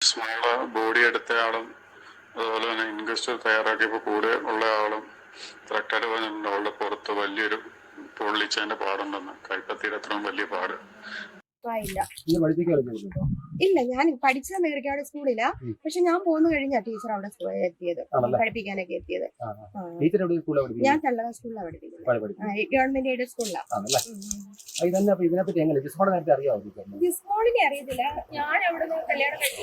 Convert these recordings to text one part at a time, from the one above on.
Small body എടുത്ത ആളും അതുപോലെ തന്നെ ഇൻക്വസ്റ്റ് തയ്യാറാക്കിയപ്പോൾ കൂടെ ഉള്ള ആളും കറക്റ്റായിട്ട് പറഞ്ഞിട്ടുണ്ട് അവളുടെ പുറത്ത് വലിയൊരു പൊള്ളിച്ചതിന്റെ പാടുണ്ടെന്ന്. കൈപ്പത്തിയുടെ അത്രയും വലിയ പാട്. ഇല്ല ഞാൻ പഠിച്ചത് മേരിക്കാട് സ്കൂളിലാ. പക്ഷെ ഞാൻ പോന്നു കഴിഞ്ഞാ ടീച്ചർ അവിടെ എത്തിയത്? പഠിപ്പിക്കാനൊക്കെ എത്തിയത്. ടീച്ചർ ഞാൻ തള്ളക സ്കൂളിലാണ് പഠിപ്പിക്കുന്നത്. ഗവൺമെന്റ് എയ്ഡഡ് സ്കൂളിലാണ് ഡിസ്കോളിനെ അറിയത്തില്ല. ഞാൻ അവിടെ നിന്ന് കല്യാണം കഴിച്ചു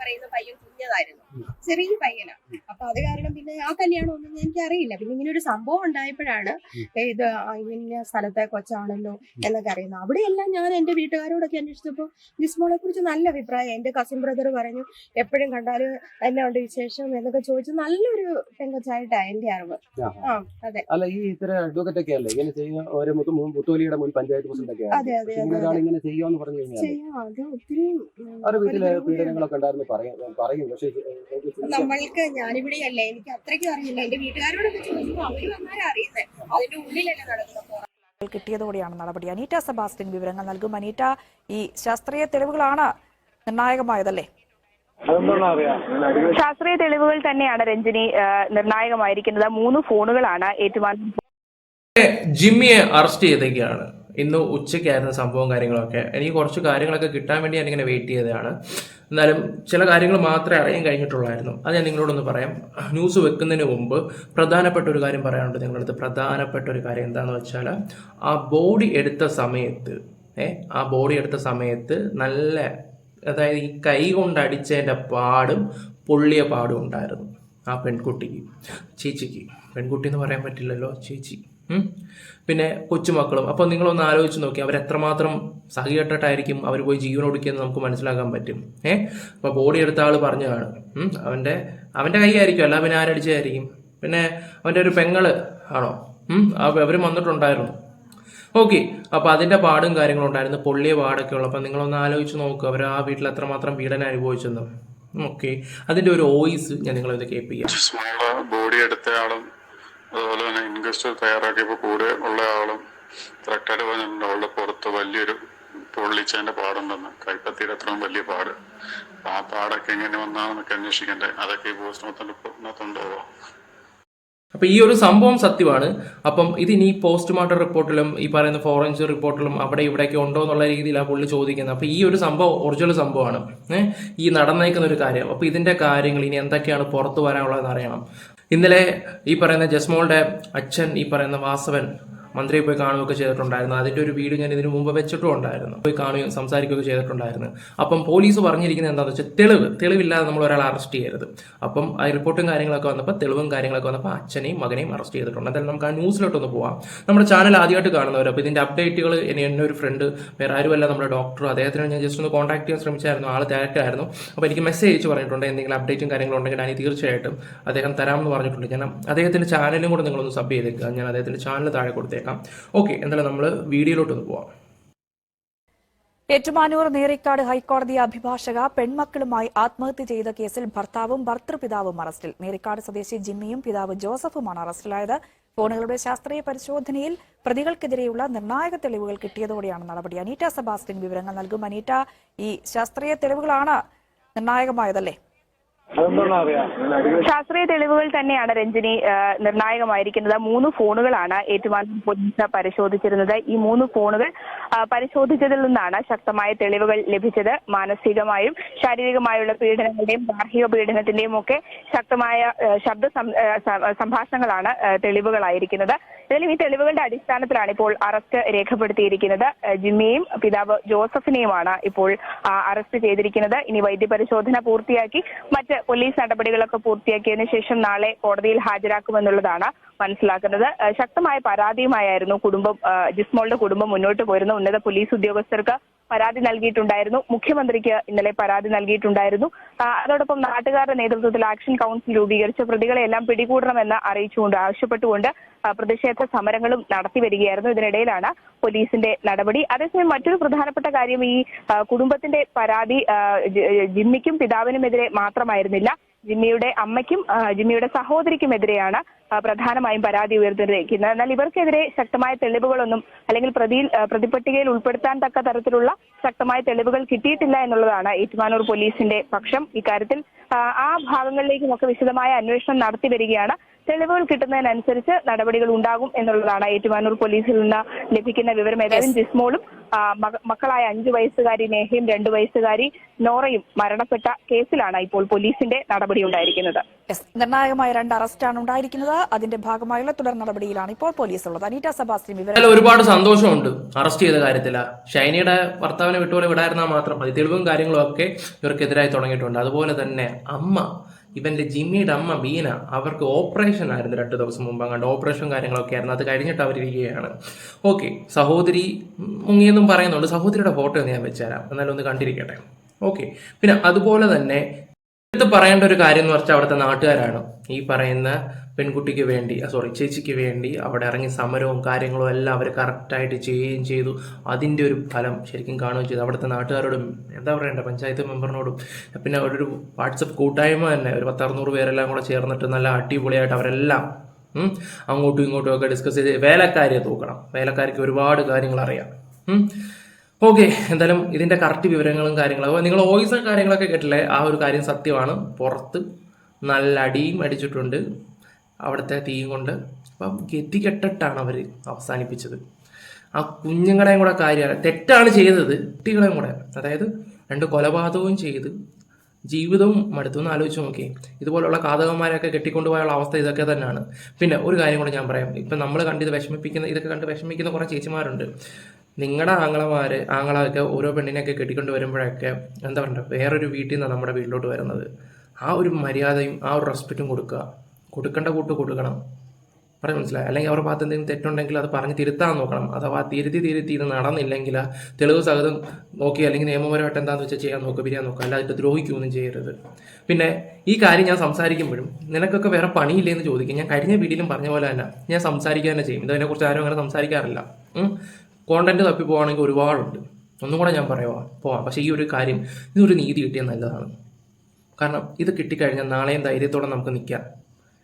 പറയുന്ന പയ്യൻ കുഞ്ഞതായിരുന്നു. ചെറിയ പയ്യനാ. അപ്പൊ അത് കാരണം പിന്നെ ആ കല്യാണം ഒന്നും എനിക്ക് അറിയില്ല പിന്നെ ഇങ്ങനെ ഒരു സംഭവം ഉണ്ടായപ്പോഴാണ് ഇത് ഇങ്ങനെ സ്ഥലത്തെ കൊച്ചാണല്ലോ എന്നൊക്കെ അറിയുന്നത്. അവിടെയെല്ലാം ഞാൻ എന്റെ വീട്ടുകാരോടൊക്കെ അന്വേഷിച്ചപ്പോ ജിസ്മോളെ കുറിച്ച് നല്ല അഭിപ്രായം. എന്റെ കസിൻ ബ്രദർ പറഞ്ഞു എപ്പോഴും കണ്ടാൽ എന്നെ ഉണ്ട് വിശേഷം? എന്നൊക്കെ ചോദിച്ചു നല്ലൊരു പെങ്കൊച്ചായിട്ടാ എന്റെ അറിവ്. ആ അതെ. അല്ല ഈ ഇത്തരം അഡ്വക്കറ്റ് ഒക്കെ അല്ലേ? ഇങ്ങനെ ചെയ്യുന്ന ഒരു മുത്ത് മുൻ പഞ്ചായത്ത് പ്രസിഡന്റ് ഒക്കെ ഇങ്ങനെ ചെയ്യുമെന്ന് പറഞ്ഞു കഴിഞ്ഞാൽ അവരുടെ വീട്ടിലെ പീഡനങ്ങളൊക്കെ ഉണ്ടായിരുന്നു പറയും പക്ഷേ നമ്മൾക്ക് ചിന്തിക്കാൻ- ഞാനിവിടെയല്ല എനിക്ക് അത്രയ്ക്കും അറിയില്ല. എന്റെ വീട്ടുകാരോടൊക്കെ ചോദിച്ചപ്പോൾ അവർ വന്നാലും അറിയുന്നത് അതിന്റെ ഉള്ളിലല്ലേ നടക്കുന്നത് കിട്ടിയതോടെയാണ് നടപടി. അനീറ്റ സെബാസ്റ്റ്യൻ വിവരങ്ങൾ നൽകും. അനീറ്റ ഈ ശാസ്ത്രീയ തെളിവുകളാണ് നിർണായകമായതല്ലേ? ശാസ്ത്രീയ തെളിവുകൾ തന്നെയാണ് രഞ്ജിനി ആ, നിർണായകമായിരിക്കുന്നത്. മൂന്ന് ഫോണുകളാണ് ഏറ്റുമാനം ജിമ്മിയെ അറസ്റ്റ് ചെയ്തേക്കാണ്. ഇന്ന് ഉച്ചയ്ക്കായിരുന്നു സംഭവം കാര്യങ്ങളൊക്കെ. എനിക്ക് കുറച്ച് കാര്യങ്ങളൊക്കെ കിട്ടാൻ വേണ്ടി ഞാൻ ഇങ്ങനെ വെയിറ്റ് ചെയ്തതാണ്. എന്നാലും ചില കാര്യങ്ങൾ മാത്രമേ അറിയാൻ കഴിഞ്ഞിട്ടുള്ളായിരുന്നു. അത് ഞാൻ നിങ്ങളോടൊന്ന് പറയാം. ന്യൂസ് വെക്കുന്നതിന് മുമ്പ് പ്രധാനപ്പെട്ട ഒരു കാര്യം പറയാനുണ്ട് നിങ്ങളുടെ അടുത്ത് പ്രധാനപ്പെട്ട ഒരു കാര്യം എന്താണെന്ന് വെച്ചാൽ ആ ബോഡി എടുത്ത സമയത്ത് ഏ ആ ബോഡി എടുത്ത സമയത്ത് നല്ല അതായത് ഈ കൈ കൊണ്ട് അടിച്ചതിന്റെ പാടും പൊള്ളിയ പാടും ഉണ്ടായിരുന്നു ആ പെൺകുട്ടിക്ക് ചേച്ചിക്ക്. പെൺകുട്ടി എന്ന് പറയാൻ പറ്റില്ലല്ലോ ചേച്ചി. പിന്നെ കൊച്ചുമക്കളും. അപ്പോൾ നിങ്ങളൊന്ന് ആലോചിച്ച് നോക്കി. അവർ എത്രമാത്രം സഹികെട്ടിട്ടായിരിക്കും അവർ പോയി ജീവൻ ഒടുക്കിയെന്ന് നമുക്ക് മനസ്സിലാക്കാൻ പറ്റും. ഏ? അപ്പോൾ ബോഡി എടുത്ത ആൾ പറഞ്ഞതാണ്. അവന്റെ അവന്റെ കൈയായിരിക്കും. അല്ല പിന്നെ ആരടിച്ചതായിരിക്കും. പിന്നെ അവന്റെ ഒരു പെങ്ങൾ ആണോ? അവർ വന്നിട്ടുണ്ടായിരുന്നു. ഓക്കെ. അപ്പോൾ അതിന്റെ പാടും കാര്യങ്ങളും ഉണ്ടായിരുന്നു. പൊള്ളിയ പാടൊക്കെ ഉള്ളൂ അപ്പം നിങ്ങളൊന്ന് ആലോചിച്ച് നോക്കുക അവർ ആ വീട്ടിൽ എത്രമാത്രം പീഡനം അനുഭവിച്ചെന്ന്. ഓക്കെ. അതിന്റെ ഒരു വോയിസ് ഞാൻ നിങ്ങളിത് കേൾപ്പിക്കാം. ബോഡി എടുത്ത ആളും അതുപോലെ തന്നെ ഇൻവെസ്റ്റർ തയ്യാറാക്കിയപ്പോൾ കൂടെ ഉള്ള ആളും കറക്റ്റായിട്ട് പറഞ്ഞിട്ടുണ്ട്. അവളുടെ പുറത്ത് വലിയൊരു പൊള്ളിച്ചതിന്റെ പാടുണ്ടെന്ന്. കൈപ്പത്തിയുടെ അത്രയും വലിയ പാട്. ആ പാടൊക്കെ എങ്ങനെ വന്നാണെന്നൊക്കെ അന്വേഷിക്കണ്ടേ? അതൊക്കെ ഈ പോസ്റ്റ്മോർട്ടത്തിനകത്തുണ്ടോ അപ്പോൾ ഈ ഒരു സംഭവം സത്യമാണ്. അപ്പം ഇത് ഇനി പോസ്റ്റ്മോർട്ടം റിപ്പോർട്ടിലും ഈ പറയുന്ന ഫോറൻസിക് റിപ്പോർട്ടിലും അവിടെ ഇവിടെയൊക്കെ ഉണ്ടോ എന്നുള്ള രീതിയിലാണ് പുള്ളി ചോദിക്കുന്നത്. അപ്പോൾ ഈ ഒരു സംഭവം ഒറിജിനൽ സംഭവമാണ്. ഈ നടന്നേക്കുന്ന ഒരു കാര്യം. അപ്പോൾ ഇതിന്റെ കാര്യങ്ങൾ ഇനി എന്തൊക്കെയാണ് പുറത്തു വരാനുള്ളതെന്ന് അറിയണം. ഇന്നലെ ഈ പറയുന്ന ജസ്മോളുടെ അച്ഛൻ ഈ പറയുന്ന വാസവൻ മന്ത്രിയെ പോയി കാണുകയൊക്കെ ചെയ്തിട്ടുണ്ടായിരുന്നു. അതിന്റെ ഒരു വീഡിയോ ഞാൻ ഇതിനു മുമ്പ് വെച്ചിട്ടും ഉണ്ടായിരുന്നു. പോയി കാണുകയും സംസാരിക്കുകയൊക്കെ ചെയ്തിട്ടുണ്ടായിരുന്നു. അപ്പം പോലീസ് പറഞ്ഞിരിക്കുന്നത് എന്താണെന്ന് വെച്ചാൽ തെളിവ്. തെളിവില്ലാതെ നമ്മൾ ഒരാളെ അറസ്റ്റ് ചെയ്യരുത്. അപ്പം ആ റിപ്പോർട്ടും കാര്യങ്ങളൊക്കെ വന്നപ്പോൾ തെളിവും കാര്യങ്ങളൊക്കെ വന്നപ്പോൾ അച്ഛനെയും മകനെയും അറസ്റ്റ് ചെയ്തിട്ടുണ്ട്. എന്തായാലും നമുക്ക് ആ ന്യൂസിലോട്ടൊന്ന് പോവാം. നമ്മുടെ ചാനൽ ആദ്യമായിട്ട് കാണുന്നവർ അപ്പോൾ ഇതിന്റെ അപ്ഡേറ്റുകൾ എന്നെ ഒരു ഫ്രണ്ട് വേറെ ആരുമല്ല നമ്മുടെ ഡോക്ടർ അദ്ദേഹത്തിന് ഞാൻ ജസ്റ്റ് ഒന്ന് കോൺടാക്ട് ചെയ്യാൻ ശ്രമിച്ചായിരുന്നു. ആൾ തിരക്കായിരുന്നു. അപ്പോൾ എനിക്ക് മെസ്സേജ് അയച്ച് പറഞ്ഞിട്ടുണ്ട് എന്തെങ്കിലും അപ്ഡേറ്റും കാര്യങ്ങളും ഉണ്ടെങ്കിൽ ഞാൻ തീർച്ചയായിട്ടും അദ്ദേഹം തരാമെന്ന് പറഞ്ഞിട്ടുണ്ട്. ഞാൻ അദ്ദേഹത്തിന്റെ ചാനലും കൂടെ നിങ്ങളൊന്ന് സബ് ചെയ്തേക്കുക ഞാൻ അദ്ദേഹത്തിന്റെ ചാനൽ താഴെ കൊടുത്തേക്കാം. ഓക്കെ എന്തായാലും നമ്മൾ വീഡിയോയിലോട്ട് ഒന്ന് പോവാം. ഏറ്റുമാനൂർ നേരിക്കാട് ഹൈക്കോടതി അഭിഭാഷക പെൺമക്കളുമായി ആത്മഹത്യ ചെയ്ത കേസിൽ ഭർത്താവും ഭർത്തൃപിതാവും അറസ്റ്റിൽ. നേരിക്കാട് സ്വദേശി ജിമ്മിയും പിതാവ് ജോസഫുമാണ് അറസ്റ്റിലായത്. ഫോണുകളുടെ ശാസ്ത്രീയ പരിശോധനയിൽ പ്രതികൾക്കെതിരെയുള്ള നിർണായക തെളിവുകൾ കിട്ടിയതോടെയാണ് നടപടി. അനീറ്റ സെബാസ്റ്റ്യൻ വിവരങ്ങൾ നൽകും. അനീറ്റ ഈ ശാസ്ത്രീയ തെളിവുകളാണ് നിർണായകമായതല്ലേ? ശാസ്ത്രീയ തെളിവുകൾ തന്നെയാണ് രഞ്ജിനി നിർണായകമായിരിക്കുന്നത്. മൂന്ന് ഫോണുകളാണ് ഏറ്റുമാനൂർ പോലീസ് പരിശോധിച്ചിരുന്നത്. ഈ മൂന്ന് ഫോണുകൾ പരിശോധിച്ചതിൽ നിന്നാണ് ശക്തമായ തെളിവുകൾ ലഭിച്ചത്. മാനസികമായും ശാരീരികമായുള്ള പീഡനങ്ങളുടെയും ഗാർഹിക പീഡനത്തിന്റെയും ഒക്കെ ശക്തമായ ശബ്ദ സംഭാഷണങ്ങളാണ് തെളിവുകളായിരിക്കുന്നത്. ഇതിലും ഈ തെളിവുകളുടെ അടിസ്ഥാനത്തിലാണ് ഇപ്പോൾ അറസ്റ്റ് രേഖപ്പെടുത്തിയിരിക്കുന്നത്. ജിമ്മിയും പിതാവ് ജോസഫിനെയുമാണ് ഇപ്പോൾ അറസ്റ്റ് ചെയ്തിരിക്കുന്നത്. ഇനി വൈദ്യപരിശോധന പൂർത്തിയാക്കി മറ്റ് പോലീസ് നടപടികളൊക്കെ പൂർത്തിയാക്കിയതിന് ശേഷം നാളെ കോടതിയിൽ ഹാജരാക്കുമെന്നുള്ളതാണ് മനസ്സിലാക്കുന്നത്. ശക്തമായ പരാതിയുമായിരുന്നു കുടുംബം ജിസ്മോളുടെ കുടുംബം മുന്നോട്ട് പോരുന്ന ഉന്നത പോലീസ് ഉദ്യോഗസ്ഥർക്ക് പരാതി നൽകിയിട്ടുണ്ടായിരുന്നു. മുഖ്യമന്ത്രിക്ക് ഇന്നലെ പരാതി നൽകിയിട്ടുണ്ടായിരുന്നു. അതോടൊപ്പം നാട്ടുകാരുടെ നേതൃത്വത്തിൽ ആക്ഷൻ കൗൺസിൽ രൂപീകരിച്ച് പ്രതികളെ എല്ലാം പിടികൂടണമെന്ന് അറിയിച്ചുകൊണ്ട് ആവശ്യപ്പെട്ടുകൊണ്ട് പ്രതിഷേധ സമരങ്ങളും നടത്തി വരികയായിരുന്നു. ഇതിനിടയിലാണ് പോലീസിന്റെ നടപടി. അതേസമയം മറ്റൊരു പ്രധാനപ്പെട്ട കാര്യം ഈ കുടുംബത്തിന്റെ പരാതി ജിമ്മിക്കും പിതാവിനുമെതിരെ മാത്രമായിരുന്നില്ല. ജിമ്മിയുടെ അമ്മയ്ക്കും ജിമ്മിയുടെ സഹോദരിക്കും എതിരെയാണ് പ്രധാനമായും പരാതി ഉയർത്തിയിരിക്കുന്നത് എന്നാൽ ഇവർക്കെതിരെ ശക്തമായ തെളിവുകളൊന്നും അല്ലെങ്കിൽ പ്രതിയിൽ പ്രതിപട്ടികയിൽ ഉൾപ്പെടുത്താൻ തക്ക തരത്തിലുള്ള ശക്തമായ തെളിവുകൾ കിട്ടിയിട്ടില്ല എന്നുള്ളതാണ് ഏറ്റുമാനൂർ പോലീസിന്റെ പക്ഷം. ഇക്കാര്യത്തിൽ ആ, ഭാഗങ്ങളിലേക്കും ഒക്കെ വിശദമായ അന്വേഷണം നടത്തി വരികയാണ് തെളിവുകൾ കിട്ടുന്നതിനനുസരിച്ച് നടപടികൾ ഉണ്ടാകും എന്നുള്ളതാണ് ഏറ്റുമാനൂർ പോലീസിൽ നിന്ന് ലഭിക്കുന്ന വിവരം. ഏതായാലും ജിസ്മോളും മക്കളായ അഞ്ചു വയസ്സുകാരി നേഹയും രണ്ടു വയസ്സുകാരി നോറയും മരണപ്പെട്ട കേസിലാണ് ഇപ്പോൾ പോലീസിന്റെ നടപടി ഉണ്ടായിരിക്കുന്നത് നിർണായകമായ രണ്ട് അറസ്റ്റാണ് ഉണ്ടായിരിക്കുന്നത്. അതിന്റെ ഭാഗമായുള്ള തുടർ നടപടിയിലാണ് ഇപ്പോൾ പോലീസ് ഉള്ളത് അനീറ്റ സെബാസ്റ്റ്യൻ വിവരം ഒരുപാട് സന്തോഷമുണ്ട് അറസ്റ്റ് ചെയ്ത കാര്യത്തിൽ ഷൈനിയുടെ ഭർത്താവിനെ വിട്ടുപോലെ വിടായിരുന്നാൽ മാത്രം മതി. തെളിവും കാര്യങ്ങളും ഒക്കെ ഇവർക്കെതിരായി തുടങ്ങിയിട്ടുണ്ട്. അതുപോലെ തന്നെ അമ്മ ഇവന്റെ ജിമ്മിയുടെ അമ്മ ബീന അവർക്ക് ഓപ്പറേഷൻ ആയിരുന്നു രണ്ട് ദിവസം മുമ്പ്. അങ്ങാണ്ട് ഓപ്പറേഷൻ കാര്യങ്ങളൊക്കെ ആയിരുന്നു. അത് കഴിഞ്ഞിട്ട് അവരിരിക്കുകയാണ്. ഓക്കെ സഹോദരി മുങ്ങിയെന്നും പറയുന്നുണ്ട്. സഹോദരിയുടെ ഫോട്ടോ ഞാൻ വെച്ചുതരാം. എന്നാലും ഒന്ന് കണ്ടിരിക്കട്ടെ. ഓക്കെ പിന്നെ അതുപോലെ തന്നെ എടുത്ത് പറയേണ്ട ഒരു കാര്യം എന്ന് പറഞ്ഞാൽ അവിടുത്തെ നാട്ടുകാരാണ്. ഈ പറയുന്ന പെൺകുട്ടിക്ക് വേണ്ടി സോറി ചേച്ചിക്ക് വേണ്ടി അവിടെ ഇറങ്ങി സമരവും കാര്യങ്ങളും എല്ലാം അവർ കറക്റ്റായിട്ട് ചെയ്യുകയും ചെയ്തു. അതിന്റെ ഒരു ഫലം ശരിക്കും കാണുകയും ചെയ്തു. അവിടുത്തെ നാട്ടുകാരോടും എന്താ പറയണ്ടേ പഞ്ചായത്ത് മെമ്പറിനോടും പിന്നെ ഒരു വാട്സപ്പ് കൂട്ടായ്മ തന്നെ. ഒരു പത്തറുന്നൂറ് പേരെല്ലാം കൂടെ ചേർന്നിട്ട് നല്ല അടിപൊളിയായിട്ട് അവരെല്ലാം അങ്ങോട്ടും ഇങ്ങോട്ടും ഒക്കെ ഡിസ്കസ് ചെയ്ത് വേലക്കാരിയെ തൂക്കണം. വേലക്കാരിക്ക് ഒരുപാട് കാര്യങ്ങൾ അറിയാം. ഓക്കെ എന്തായാലും ഇതിന്റെ കറക്റ്റ് വിവരങ്ങളും കാര്യങ്ങളും. നിങ്ങൾ വോയിസും കാര്യങ്ങളൊക്കെ കേട്ടില്ലേ? ആ ഒരു കാര്യം സത്യമാണ്. പുറത്ത് നല്ല അടിയും അടിച്ചിട്ടുണ്ട്. അവിടുത്തെ തീയും കൊണ്ട്. അപ്പം ഗതികെട്ടിട്ടാണ് അവർ അവസാനിപ്പിച്ചത്. ആ കുഞ്ഞുങ്ങളെയും കൂടെ കാര്യമാണ് തെറ്റാണ് ചെയ്തത്. കുട്ടികളെയും കൂടെ. അതായത് രണ്ട് കൊലപാതകവും ചെയ്ത് ജീവിതവും മടുത്തൊന്ന് ആലോചിച്ച് നോക്കി ഇതുപോലുള്ള കാതകന്മാരെയൊക്കെ കെട്ടിക്കൊണ്ടുപോയുള്ള അവസ്ഥ ഇതൊക്കെ തന്നെയാണ്. പിന്നെ ഒരു കാര്യം കൂടെ ഞാൻ പറയാം. ഇപ്പം നമ്മൾ കണ്ടിത് വിഷമിപ്പിക്കുന്ന ഇതൊക്കെ കണ്ട് വിഷമിക്കുന്ന കുറേ ചേച്ചിമാരുണ്ട്. നിങ്ങളുടെ ആങ്ങളമാര് ആങ്ങളൊക്കെ ഓരോ പെണ്ണിനെയൊക്കെ കെട്ടിക്കൊണ്ട് വരുമ്പോഴൊക്കെ എന്താ പറയുക വേറൊരു വീട്ടിൽ നിന്നാണ് നമ്മുടെ വീട്ടിലോട്ട് വരുന്നത്. ആ ഒരു മര്യാദയും ആ ഒരു റെസ്പെക്റ്റും കൊടുക്കുക കൊടുക്കേണ്ട കൂട്ട് കൊടുക്കണം. പറഞ്ഞു മനസ്സിലായി? അല്ലെങ്കിൽ അവരുടെ ഭാഗത്ത് എന്തെങ്കിലും തെറ്റുണ്ടെങ്കിൽ അത് പറഞ്ഞ് തിരുത്താൻ നോക്കണം. അഥവാ തിരുത്തി തിരുത്തി ഇത് നടന്നില്ലെങ്കിൽ തെളിവ് സഹിതം നോക്കി അല്ലെങ്കിൽ നിയമപരമായിട്ട് എന്താണെന്ന് വെച്ചാൽ ചെയ്യാൻ നോക്കുക പിരിയാൻ നോക്കുക അല്ലാതെ ദ്രോഹിക്കുകയൊന്നും ചെയ്യരുത്. പിന്നെ ഈ കാര്യം ഞാൻ സംസാരിക്കുമ്പോഴും നിനക്കൊക്കെ വേറെ പണിയില്ലേ എന്ന് ചോദിക്കും. ഞാൻ കഴിഞ്ഞ വീഡിയോയിലും പറഞ്ഞ പോലെ തന്നെ ഞാൻ സംസാരിക്കുക തന്നെ ചെയ്യും. ഇതിനെക്കുറിച്ച് ആരും അങ്ങനെ സംസാരിക്കാറില്ല. കോണ്ടന്റ് തപ്പി പോവാണെങ്കിൽ ഒരുപാടുണ്ട്. ഒന്നും കൂടെ ഞാൻ പറയുവാ പോവാം. പക്ഷേ ഈ ഒരു കാര്യം ഇതൊരു നീതി കിട്ടിയാൽ നല്ലതാണ്. കാരണം ഇത് കിട്ടിക്കഴിഞ്ഞാൽ നാളെയും ധൈര്യത്തോടെ നമുക്ക് നിൽക്കാം.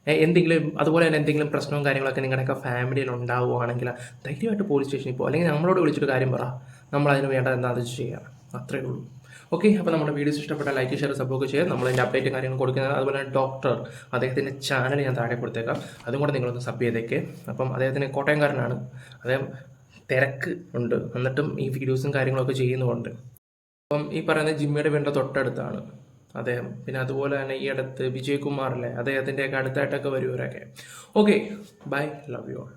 എന്തെങ്കിലും അതുപോലെ തന്നെ എന്തെങ്കിലും പ്രശ്നവും കാര്യങ്ങളൊക്കെ നിങ്ങളുടെയൊക്കെ ഫാമിലിയിൽ ഉണ്ടാവുകയാണെങ്കിൽ ധൈര്യമായിട്ട് പോലീസ് സ്റ്റേഷനിൽ പോകും അല്ലെങ്കിൽ നമ്മളോട് വിളിച്ചിട്ട് കാര്യം പറ. നമ്മൾ അതിന് വേണ്ട എന്താണെന്ന് വെച്ച് ചെയ്യാം. അത്രേ ഉള്ളൂ. ഓക്കെ അപ്പോൾ നമ്മുടെ വീഡിയോസ് ഇഷ്ടപ്പെട്ട ലൈക്ക് ഷെയർ സപ്പോർട്ട് നമ്മൾ നമ്മളതിന്റെ അപ്ഡേറ്റും കാര്യങ്ങളും കൊടുക്കുന്നത് അതുപോലെ തന്നെ ഡോക്ടർ അദ്ദേഹത്തിന്റെ ചാനൽ ഞാൻ താഴെ കൊടുത്തേക്കാം. അതും കൂടെ നിങ്ങളൊന്ന് സബ് ചെയ്തേക്ക്. അപ്പം അദ്ദേഹത്തിന് കോട്ടയംകാരനാണ്. അദ്ദേഹം തിരക്ക് ഉണ്ട്. എന്നിട്ടും ഈ വീഡിയോസും കാര്യങ്ങളൊക്കെ ചെയ്യുന്നുമുണ്ട് അപ്പം ഈ പറയുന്ന ജിമ്മിയുടെ വീണ്ട തൊട്ടടുത്താണ് അദ്ദേഹം. പിന്നെ അതുപോലെ തന്നെ ഈ അടുത്ത് വിജയ്കുമാറിലെ അദ്ദേഹത്തിന്റെയൊക്കെ അടുത്തായിട്ടൊക്കെ വരുവരൊക്കെ okay bye love you all